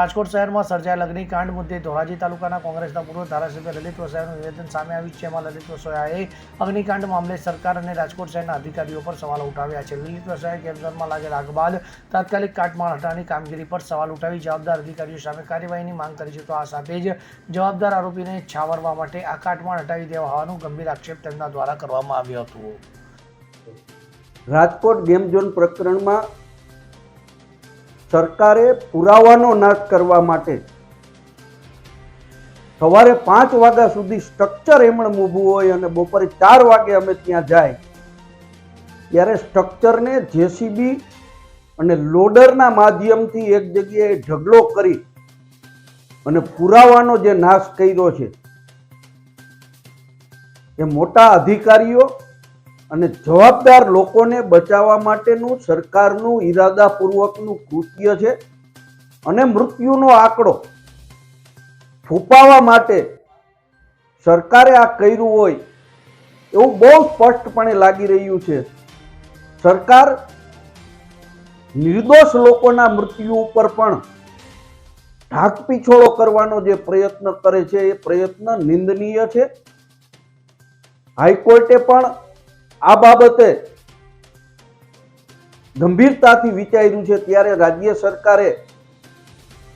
રાજકોટ શહેરમાં સર્જાયેલ અગ્નિકાંડ મુદ્દે ધોરાજી તાલુકાના કોંગ્રેસના પૂર્વ ધારાસભ્ય લલિત વસાયાનું નિવેદન સામે આવ્યું છે. એમાં લલિત વસાયાએ અગ્નિકાંડ મામલે સરકાર અને રાજકોટ શહેરના અધિકારીઓ પર સવાલ ઉઠાવ્યા છે. લલિત વસાયાએ કેન્સરમાં લાગેલ આગ બાદ તાત્કાલિક કાટમાળ હટાવવાની કામગીરી પર સવાલ ઉઠાવી જવાબદાર અધિકારીઓ સામે કાર્યવાહીની માંગ કરી છે. તો આ સાથે જ જવાબદાર આરોપીને છાવરવા માટે આ કાટમાળ હટાવી દેવા હોવાનું ગંભીર આક્ષેપ તેમના દ્વારા કરવામાં આવ્યો હતો. રાજકોટ ગેમ ઝોન પ્રકરણમાં સરકારે પુરાવાનો નાશ કરવા માટે સવારે પાંચ વાગ્યા સુધી સ્ટ્રક્ચર એમણે ઊભું હોય અને બપોરે ચાર વાગે અમે ત્યાં જાય, ત્યારે સ્ટ્રક્ચરને જેસીબી અને લોડરના માધ્યમથી એક જગ્યાએ ઢગલો કરી અને પુરાવાનો જે નાશ કર્યો છે, એ મોટા અધિકારીઓ અને જવાબદાર લોકોને બચાવવા માટેનું સરકારનું ઈરાદાપૂર્વકનું કૃત્ય છે. અને મૃત્યુનો આંકડો છુપાવવા માટે સરકારે આ કર્યું હોય એવું બહુ સ્પષ્ટપણે લાગી રહ્યું છે. સરકાર નિર્દોષ લોકોના મૃત્યુ ઉપર પણ ઢાક પીછોડો કરવાનો જે પ્રયત્ન કરે છે એ પ્રયત્ન નિંદનીય છે. હાઈકોર્ટે પણ આ બાબતે ગંભીરતાથી વિચાર્યું છે ત્યારે રાજ્ય સરકારે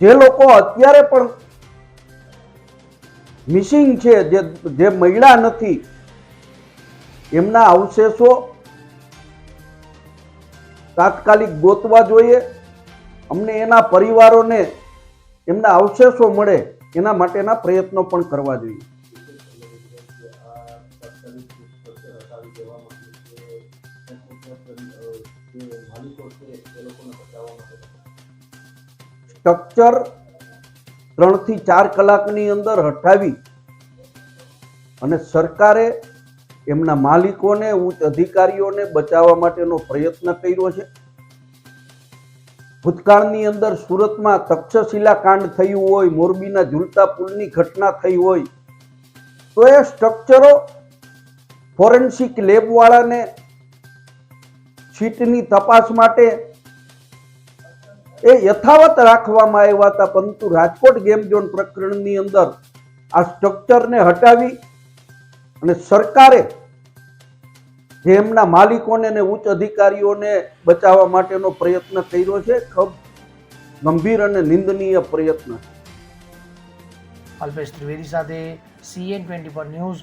જે લોકો અત્યારે પણ મિસિંગ છે, જે જે મહિલા નથી, એમના અવશેષો તાત્કાલિક ગોતવા જોઈએ. અમને એના પરિવારોને એમના અવશેષો મળે એના માટેના પ્રયત્નો પણ કરવા જોઈએ. સ્ટ્રક્ચર ત્રણથી ચાર કલાકની અંદર હટાવી અને સરકારે એમના માલિકોને, ઉચ્ચ અધિકારીઓને બચાવવા માટેનો પ્રયત્ન કર્યો છે. ભૂતકાળની અંદર સુરતમાં તક્ષશિલા કાંડ થયું હોય, મોરબીના ઝૂલતા પુલની ઘટના થઈ હોય, તો એ સ્ટ્રક્ચરો ફોરેન્સિક લેબવાળાને છીટની તપાસ માટે એ યથાવત રાખવામાં આવ્યા હતા, પરંતુ રાજકોટ ગેમ ઝોન પ્રકરણની અંદર આ સ્ટ્રક્ચરને હટાવી અને સરકારે જે એમના માલિકોને અને ઉચ્ચ અધિકારીઓને બચાવવા માટેનો પ્રયત્ન કર્યો છે, ખૂબ ગંભીર અને નિંદનીય પ્રયત્ન અલ્પેશ ત્રિવેદી સાથે સીએન ટ્વેન્ટી પર ન્યૂઝ